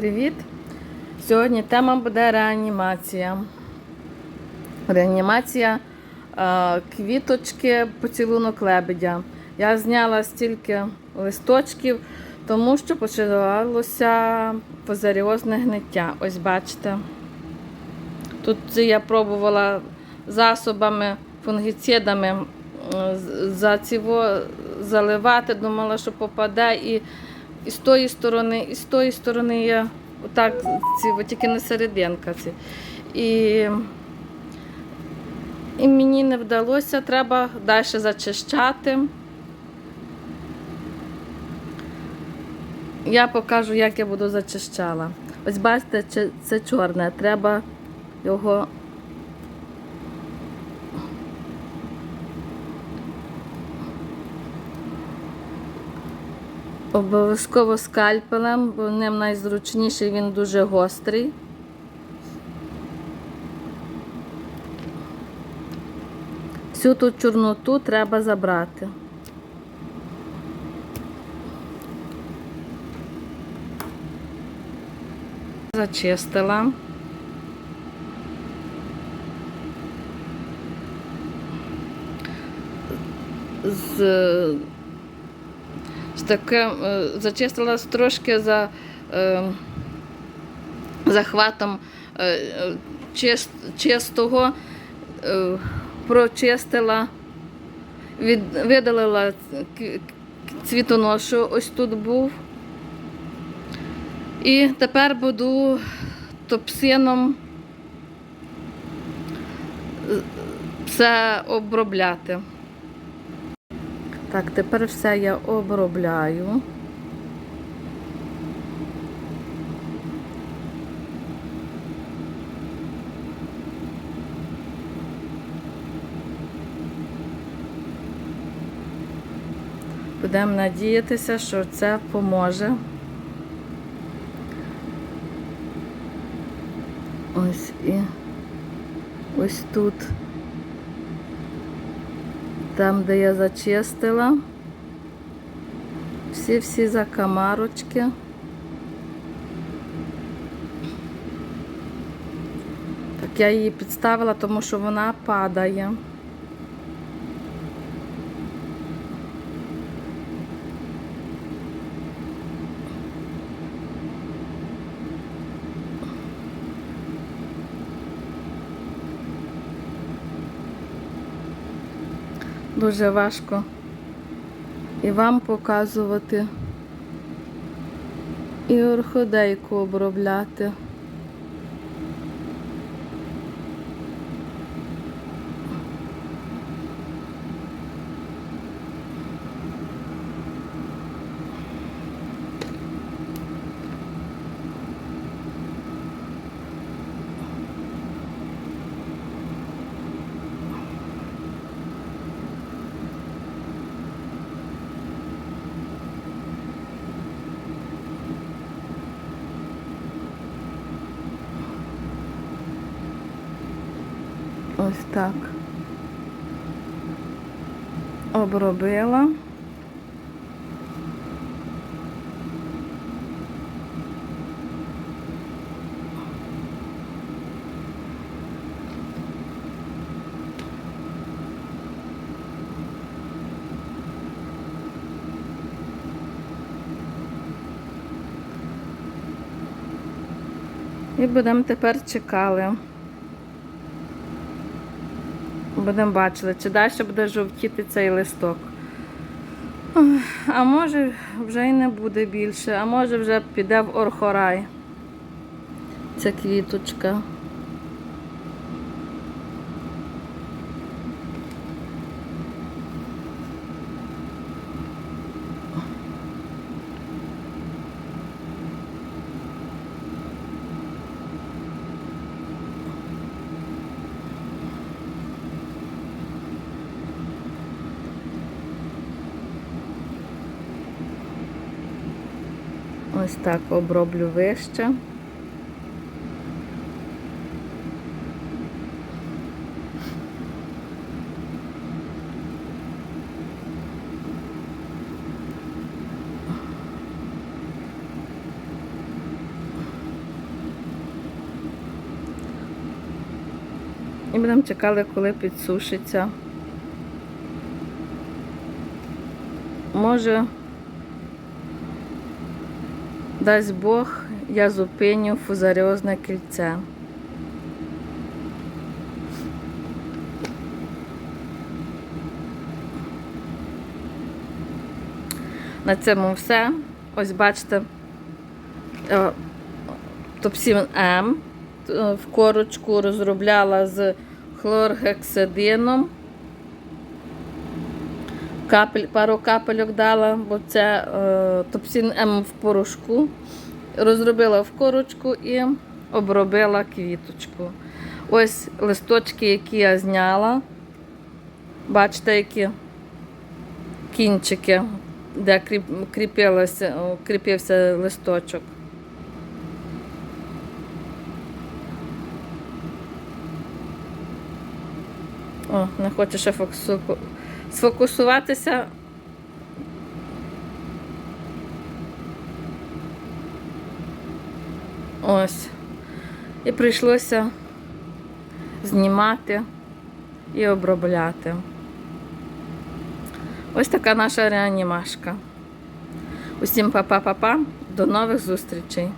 Привіт! Сьогодні тема буде реанімація. Реанімація е, квіточки поцілунок лебедя. Я зняла стільки листочків, тому що почалося фузаріозне гниття. Ось бачите. Тут я пробувала засобами, фунгіцидами заливати, думала, що попаде і і з тої сторони, і з тої сторони я отак, ці, тільки не серединка. Ці. І, і мені не вдалося, треба далі зачищати. Я покажу, як я буду зачищала. Ось бачите, це чорне, треба його. Обов'язково скальпелем, бо ним найзручніший, він дуже гострий. Всю ту чорноту треба забрати. Зачистила. З з таким е, трошки за е, захватом е, е, чист, чистого, е, прочистила, від, видалила цвітоношу, ось тут був. І тепер буду топсином все обробляти. Так, тепер все я обробляю. Будемо надіятися, що це поможе. Ось і ось тут. Там, де я зачистила, всі-всі закамарочки. Так я її підставила, тому що вона падає. Дуже важко і вам показувати, і орхидейку обробляти. Ось так. Обробила. І будемо тепер чекали. Будемо бачити, чи далі буде жовтіти цей листок. А може вже й не буде більше, а може вже піде в орхорай. Ця квіточка. Ось так оброблю вище. І будемо чекали, коли підсушиться. Може, дасть Бог, я зупиню фузаріозне кільце. На цьому все. Ось бачите, е, Топсін М е, в корочку розробляла з хлоргексидином. Капель, пару капельок дала, бо це е, топсін М в порошку. Розробила в корочку і обробила квіточку. Ось листочки, які я зняла. Бачите, які кінчики, де кріпився листочок. О, не хоче ще фокусу... сфокусуватися. Ось. І прийшлося знімати і обробляти. Ось така наша реанімашка. Усім па-па-па-па. До нових зустрічей!